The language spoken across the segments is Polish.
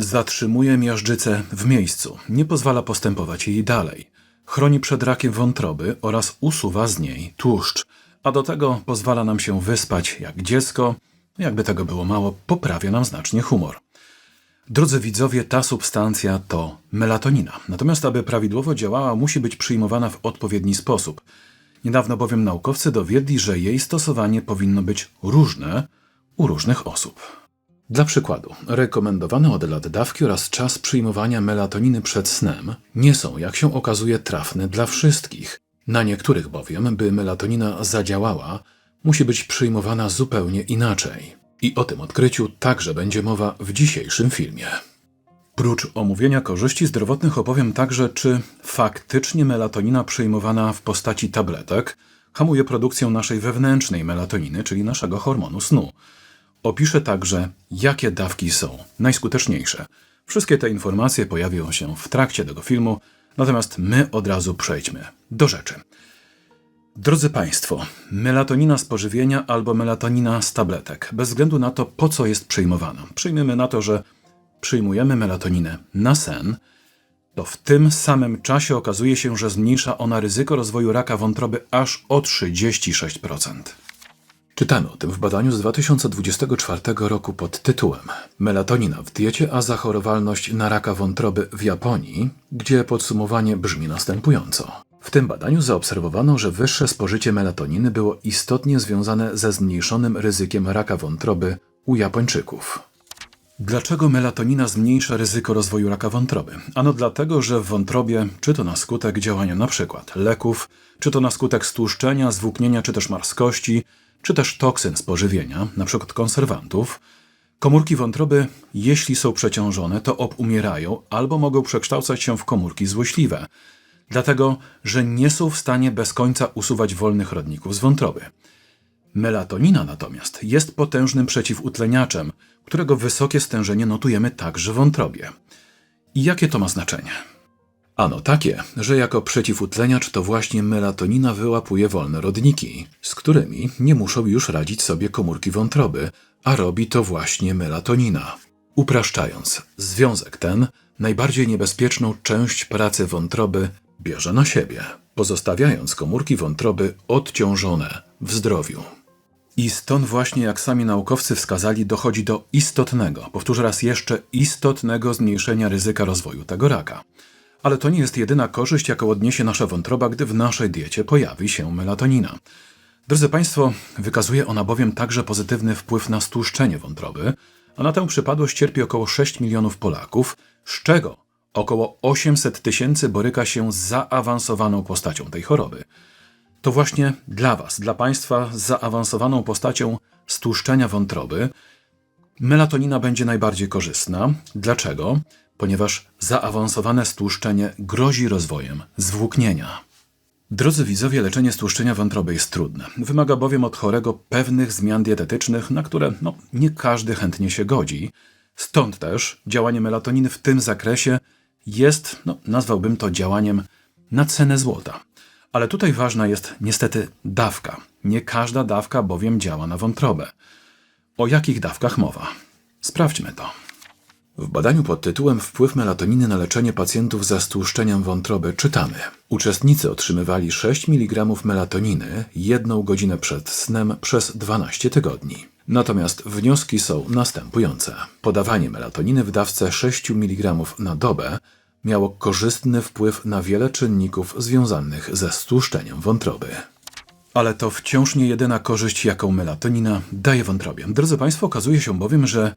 Zatrzymuje miażdżycę w miejscu, nie pozwala postępować jej dalej. Chroni przed rakiem wątroby oraz usuwa z niej tłuszcz, a do tego pozwala nam się wyspać jak dziecko, jakby tego było mało, poprawia nam znacznie humor. Drodzy widzowie, ta substancja to melatonina. Natomiast, aby prawidłowo działała, musi być przyjmowana w odpowiedni sposób. Niedawno bowiem naukowcy dowiedli, że jej stosowanie powinno być różne u różnych osób. Dla przykładu, rekomendowane od lat dawki oraz czas przyjmowania melatoniny przed snem nie są, jak się okazuje, trafne dla wszystkich. Na niektórych bowiem, by melatonina zadziałała, musi być przyjmowana zupełnie inaczej. I o tym odkryciu także będzie mowa w dzisiejszym filmie. Prócz omówienia korzyści zdrowotnych opowiem także, czy faktycznie melatonina przyjmowana w postaci tabletek hamuje produkcję naszej wewnętrznej melatoniny, czyli naszego hormonu snu. Opiszę także, jakie dawki są najskuteczniejsze. Wszystkie te informacje pojawią się w trakcie tego filmu, natomiast my od razu przejdźmy do rzeczy. Drodzy Państwo, melatonina z pożywienia albo melatonina z tabletek, bez względu na to, po co jest przyjmowana. Przyjmiemy na to, że przyjmujemy melatoninę na sen, to w tym samym czasie okazuje się, że zmniejsza ona ryzyko rozwoju raka wątroby aż o 36%. Czytamy o tym w badaniu z 2024 roku pod tytułem Melatonina w diecie, a zachorowalność na raka wątroby w Japonii, gdzie podsumowanie brzmi następująco. W tym badaniu zaobserwowano, że wyższe spożycie melatoniny było istotnie związane ze zmniejszonym ryzykiem raka wątroby u Japończyków. Dlaczego melatonina zmniejsza ryzyko rozwoju raka wątroby? Ano dlatego, że w wątrobie, czy to na skutek działania np. leków, czy to na skutek stłuszczenia, zwłóknienia, czy też marskości, czy też toksyn z pożywienia, np. konserwantów, komórki wątroby, jeśli są przeciążone, to obumierają albo mogą przekształcać się w komórki złośliwe, dlatego że nie są w stanie bez końca usuwać wolnych rodników z wątroby. Melatonina natomiast jest potężnym przeciwutleniaczem, którego wysokie stężenie notujemy także w wątrobie. I jakie to ma znaczenie? Ano takie, że jako przeciwutleniacz to właśnie melatonina wyłapuje wolne rodniki, z którymi nie muszą już radzić sobie komórki wątroby, a robi to właśnie melatonina. Upraszczając, związek ten najbardziej niebezpieczną część pracy wątroby bierze na siebie, pozostawiając komórki wątroby odciążone w zdrowiu. I stąd właśnie, jak sami naukowcy wskazali, dochodzi do istotnego, powtórzę raz jeszcze, istotnego zmniejszenia ryzyka rozwoju tego raka. Ale to nie jest jedyna korzyść, jaką odniesie nasza wątroba, gdy w naszej diecie pojawi się melatonina. Drodzy Państwo, wykazuje ona bowiem także pozytywny wpływ na stłuszczenie wątroby, a na tę przypadłość cierpi około 6 milionów Polaków, z czego około 800 tysięcy boryka się z zaawansowaną postacią tej choroby. To właśnie dla Was, dla Państwa z zaawansowaną postacią stłuszczenia wątroby melatonina będzie najbardziej korzystna. Dlaczego? Ponieważ zaawansowane stłuszczenie grozi rozwojem zwłóknienia. Drodzy widzowie, leczenie stłuszczenia wątroby jest trudne. Wymaga bowiem od chorego pewnych zmian dietetycznych, na które no, nie każdy chętnie się godzi. Stąd też działanie melatoniny w tym zakresie jest, no, nazwałbym to działaniem na cenę złota. Ale tutaj ważna jest niestety dawka. Nie każda dawka bowiem działa na wątrobę. O jakich dawkach mowa? Sprawdźmy to. W badaniu pod tytułem Wpływ melatoniny na leczenie pacjentów ze stłuszczeniem wątroby czytamy. Uczestnicy otrzymywali 6 mg melatoniny jedną godzinę przed snem przez 12 tygodni. Natomiast wnioski są następujące. Podawanie melatoniny w dawce 6 mg na dobę miało korzystny wpływ na wiele czynników związanych ze stłuszczeniem wątroby. Ale to wciąż nie jedyna korzyść, jaką melatonina daje wątrobie. Drodzy Państwo, okazuje się bowiem, że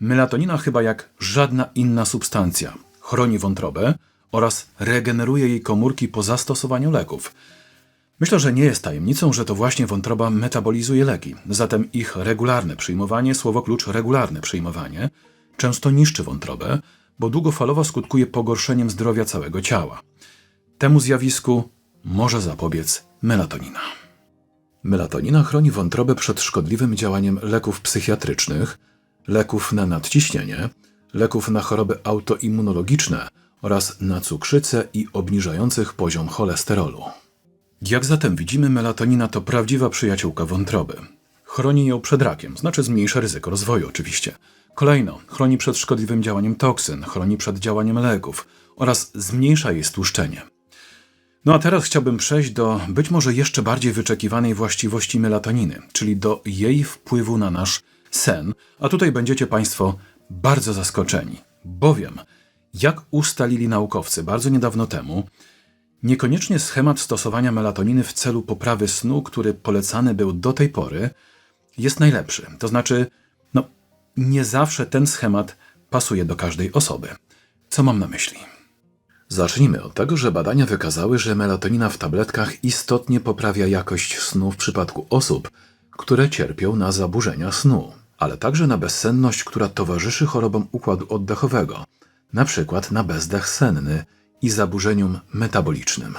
melatonina chyba jak żadna inna substancja chroni wątrobę oraz regeneruje jej komórki po zastosowaniu leków. Myślę, że nie jest tajemnicą, że to właśnie wątroba metabolizuje leki. Zatem ich regularne przyjmowanie, słowo klucz regularne przyjmowanie, często niszczy wątrobę, bo długofalowo skutkuje pogorszeniem zdrowia całego ciała. Temu zjawisku może zapobiec melatonina. Melatonina chroni wątrobę przed szkodliwym działaniem leków psychiatrycznych, leków na nadciśnienie, leków na choroby autoimmunologiczne oraz na cukrzycę i obniżających poziom cholesterolu. Jak zatem widzimy, melatonina to prawdziwa przyjaciółka wątroby. Chroni ją przed rakiem, znaczy zmniejsza ryzyko rozwoju oczywiście. Kolejno, chroni przed szkodliwym działaniem toksyn, chroni przed działaniem leków oraz zmniejsza jej stłuszczenie. No a teraz chciałbym przejść do być może jeszcze bardziej wyczekiwanej właściwości melatoniny, czyli do jej wpływu na nasz sen. A tutaj będziecie Państwo bardzo zaskoczeni, bowiem, jak ustalili naukowcy bardzo niedawno temu, niekoniecznie schemat stosowania melatoniny w celu poprawy snu, który polecany był do tej pory, jest najlepszy. To znaczy, no, nie zawsze ten schemat pasuje do każdej osoby. Co mam na myśli? Zacznijmy od tego, że badania wykazały, że melatonina w tabletkach istotnie poprawia jakość snu w przypadku osób, które cierpią na zaburzenia snu, ale także na bezsenność, która towarzyszy chorobom układu oddechowego, np. na bezdech senny i zaburzeniom metabolicznym.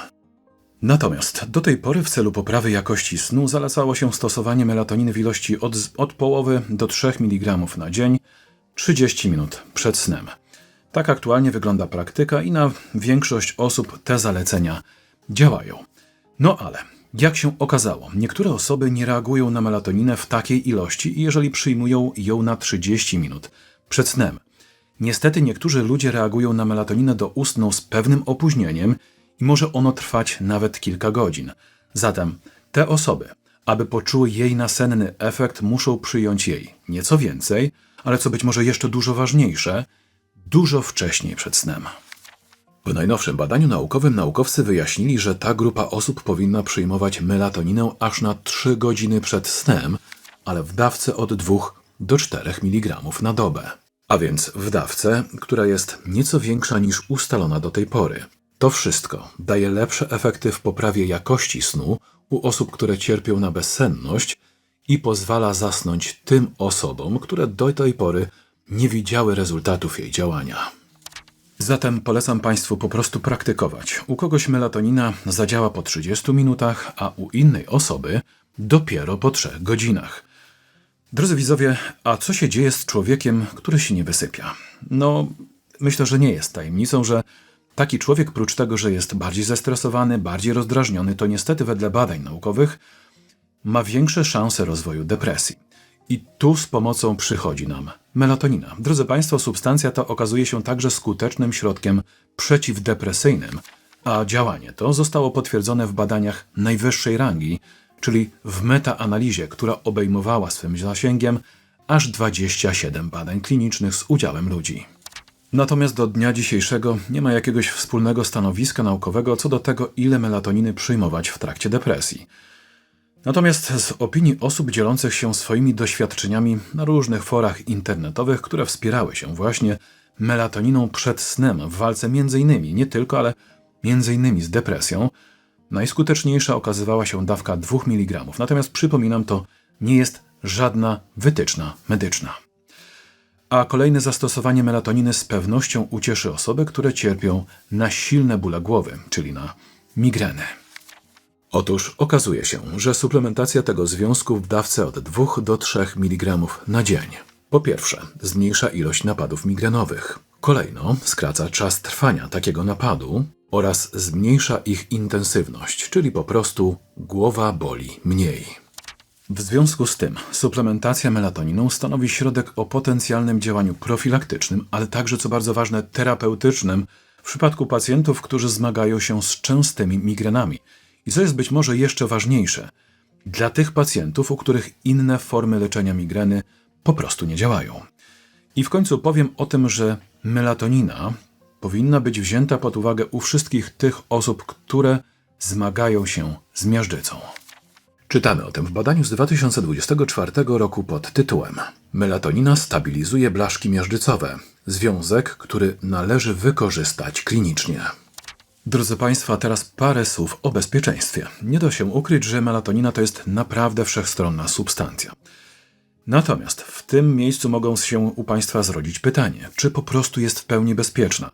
Natomiast do tej pory w celu poprawy jakości snu zalecało się stosowanie melatoniny w ilości od, od połowy do 3 mg na dzień 30 minut przed snem. Tak aktualnie wygląda praktyka i na większość osób te zalecenia działają. No ale, jak się okazało, niektóre osoby nie reagują na melatoninę w takiej ilości, jeżeli przyjmują ją na 30 minut przed snem. Niestety niektórzy ludzie reagują na melatoninę do ustną z pewnym opóźnieniem i może ono trwać nawet kilka godzin. Zatem te osoby, aby poczuły jej nasenny efekt, muszą przyjąć jej nieco więcej, ale co być może jeszcze dużo ważniejsze – dużo wcześniej przed snem. W najnowszym badaniu naukowym naukowcy wyjaśnili, że ta grupa osób powinna przyjmować melatoninę aż na 3 godziny przed snem, ale w dawce od 2 do 4 mg na dobę. A więc w dawce, która jest nieco większa niż ustalona do tej pory. To wszystko daje lepsze efekty w poprawie jakości snu u osób, które cierpią na bezsenność i pozwala zasnąć tym osobom, które do tej pory nie widziały rezultatów jej działania. Zatem polecam Państwu po prostu praktykować. U kogoś melatonina zadziała po 30 minutach, a u innej osoby dopiero po 3 godzinach. Drodzy widzowie, a co się dzieje z człowiekiem, który się nie wysypia? No, myślę, że nie jest tajemnicą, że taki człowiek, prócz tego, że jest bardziej zestresowany, bardziej rozdrażniony, to niestety wedle badań naukowych ma większe szanse rozwoju depresji. I tu z pomocą przychodzi nam melatonina. Drodzy Państwo, substancja ta okazuje się także skutecznym środkiem przeciwdepresyjnym, a działanie to zostało potwierdzone w badaniach najwyższej rangi, czyli w metaanalizie, która obejmowała swym zasięgiem aż 27 badań klinicznych z udziałem ludzi. Natomiast do dnia dzisiejszego nie ma jakiegoś wspólnego stanowiska naukowego co do tego, ile melatoniny przyjmować w trakcie depresji. Natomiast z opinii osób dzielących się swoimi doświadczeniami na różnych forach internetowych, które wspierały się właśnie melatoniną przed snem w walce między innymi, nie tylko, ale między innymi z depresją, najskuteczniejsza okazywała się dawka 2 mg. Natomiast przypominam, to nie jest żadna wytyczna medyczna. A kolejne zastosowanie melatoniny z pewnością ucieszy osoby, które cierpią na silne bóle głowy, czyli na migreny. Otóż okazuje się, że suplementacja tego związku w dawce od 2 do 3 mg na dzień. Po pierwsze, zmniejsza ilość napadów migrenowych. Kolejno, skraca czas trwania takiego napadu oraz zmniejsza ich intensywność, czyli po prostu głowa boli mniej. W związku z tym, suplementacja melatoniną stanowi środek o potencjalnym działaniu profilaktycznym, ale także, co bardzo ważne, terapeutycznym w przypadku pacjentów, którzy zmagają się z częstymi migrenami i co jest być może jeszcze ważniejsze, dla tych pacjentów, u których inne formy leczenia migreny po prostu nie działają. I w końcu powiem o tym, że melatonina powinna być wzięta pod uwagę u wszystkich tych osób, które zmagają się z miażdżycą. Czytamy o tym w badaniu z 2024 roku pod tytułem Melatonina stabilizuje blaszki miażdżycowe. Związek, który należy wykorzystać klinicznie. Drodzy Państwo, teraz parę słów o bezpieczeństwie. Nie da się ukryć, że melatonina to jest naprawdę wszechstronna substancja. Natomiast w tym miejscu mogą się u Państwa zrodzić pytanie, czy po prostu jest w pełni bezpieczna?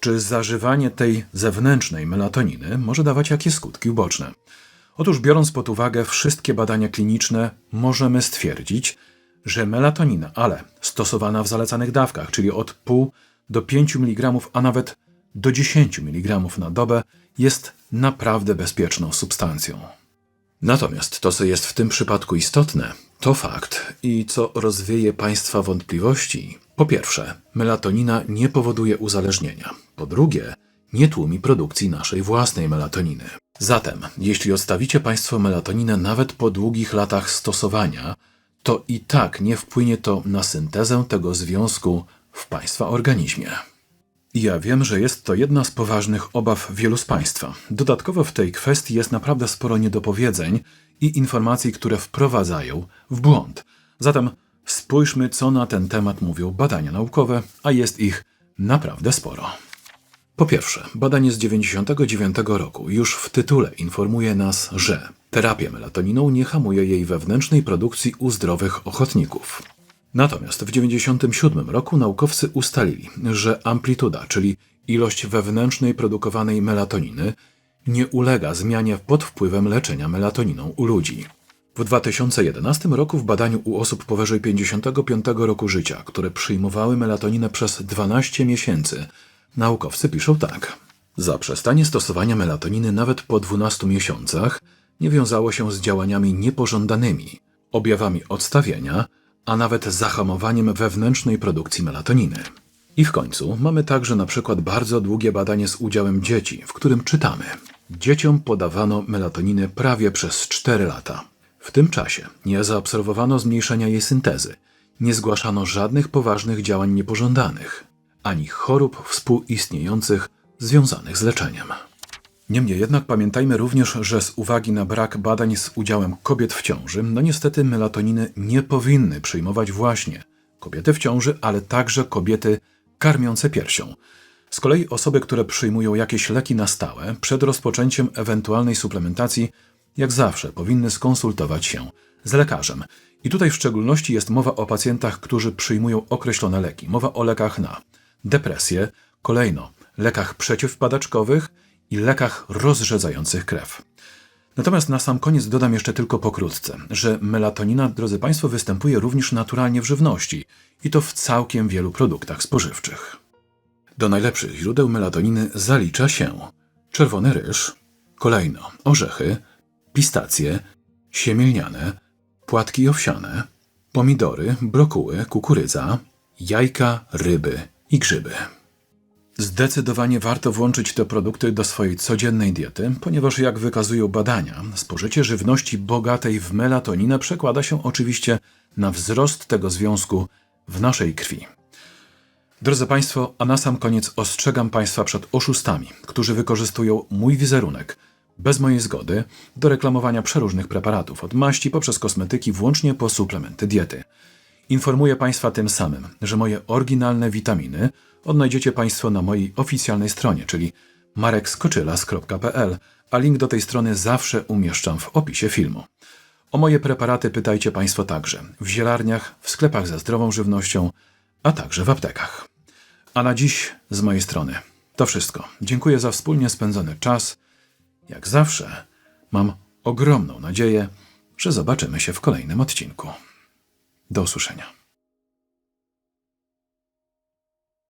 Czy zażywanie tej zewnętrznej melatoniny może dawać jakieś skutki uboczne? Otóż biorąc pod uwagę wszystkie badania kliniczne, możemy stwierdzić, że melatonina, ale stosowana w zalecanych dawkach, czyli od pół do 5 mg, a nawet do 10 mg na dobę jest naprawdę bezpieczną substancją. Natomiast to, co jest w tym przypadku istotne, to fakt i co rozwieje Państwa wątpliwości. Po pierwsze, melatonina nie powoduje uzależnienia. Po drugie, nie tłumi produkcji naszej własnej melatoniny. Zatem, jeśli odstawicie Państwo melatoninę nawet po długich latach stosowania, to i tak nie wpłynie to na syntezę tego związku w Państwa organizmie. Ja wiem, że jest to jedna z poważnych obaw wielu z Państwa. Dodatkowo w tej kwestii jest naprawdę sporo niedopowiedzeń i informacji, które wprowadzają w błąd. Zatem spójrzmy, co na ten temat mówią badania naukowe, a jest ich naprawdę sporo. Po pierwsze, badanie z 1999 roku już w tytule informuje nas, że terapia melatoniną nie hamuje jej wewnętrznej produkcji u zdrowych ochotników. Natomiast w 1997 roku naukowcy ustalili, że amplituda, czyli ilość wewnętrznej produkowanej melatoniny, nie ulega zmianie pod wpływem leczenia melatoniną u ludzi. W 2011 roku w badaniu u osób powyżej 55 roku życia, które przyjmowały melatoninę przez 12 miesięcy, naukowcy piszą tak. Zaprzestanie stosowania melatoniny nawet po 12 miesiącach nie wiązało się z działaniami niepożądanymi, objawami odstawienia, a nawet zahamowaniem wewnętrznej produkcji melatoniny. I w końcu mamy także na przykład bardzo długie badanie z udziałem dzieci, w którym czytamy: Dzieciom podawano melatoninę prawie przez 4 lata. W tym czasie nie zaobserwowano zmniejszenia jej syntezy, nie zgłaszano żadnych poważnych działań niepożądanych, ani chorób współistniejących związanych z leczeniem. Niemniej jednak pamiętajmy również, że z uwagi na brak badań z udziałem kobiet w ciąży, no niestety melatoniny nie powinny przyjmować właśnie kobiety w ciąży, ale także kobiety karmiące piersią. Z kolei osoby, które przyjmują jakieś leki na stałe, przed rozpoczęciem ewentualnej suplementacji, jak zawsze powinny skonsultować się z lekarzem. I tutaj w szczególności jest mowa o pacjentach, którzy przyjmują określone leki. Mowa o lekach na depresję, kolejno lekach przeciwpadaczkowych i lekach rozrzedzających krew. Natomiast na sam koniec dodam jeszcze tylko pokrótce, że melatonina, drodzy Państwo, występuje również naturalnie w żywności i to w całkiem wielu produktach spożywczych. Do najlepszych źródeł melatoniny zalicza się czerwony ryż, kolejno orzechy, pistacje, siemielniane, płatki owsiane, pomidory, brokuły, kukurydza, jajka, ryby i grzyby. Zdecydowanie warto włączyć te produkty do swojej codziennej diety, ponieważ jak wykazują badania, spożycie żywności bogatej w melatoninę przekłada się oczywiście na wzrost tego związku w naszej krwi. Drodzy Państwo, a na sam koniec ostrzegam Państwa przed oszustami, którzy wykorzystują mój wizerunek bez mojej zgody do reklamowania przeróżnych preparatów, od maści poprzez kosmetyki, włącznie po suplementy diety. Informuję Państwa tym samym, że moje oryginalne witaminy odnajdziecie Państwo na mojej oficjalnej stronie, czyli marekskoczylas.pl, a link do tej strony zawsze umieszczam w opisie filmu. O moje preparaty pytajcie Państwo także w zielarniach, w sklepach ze zdrową żywnością, a także w aptekach. A na dziś z mojej strony to wszystko. Dziękuję za wspólnie spędzony czas. Jak zawsze mam ogromną nadzieję, że zobaczymy się w kolejnym odcinku. Do usłyszenia.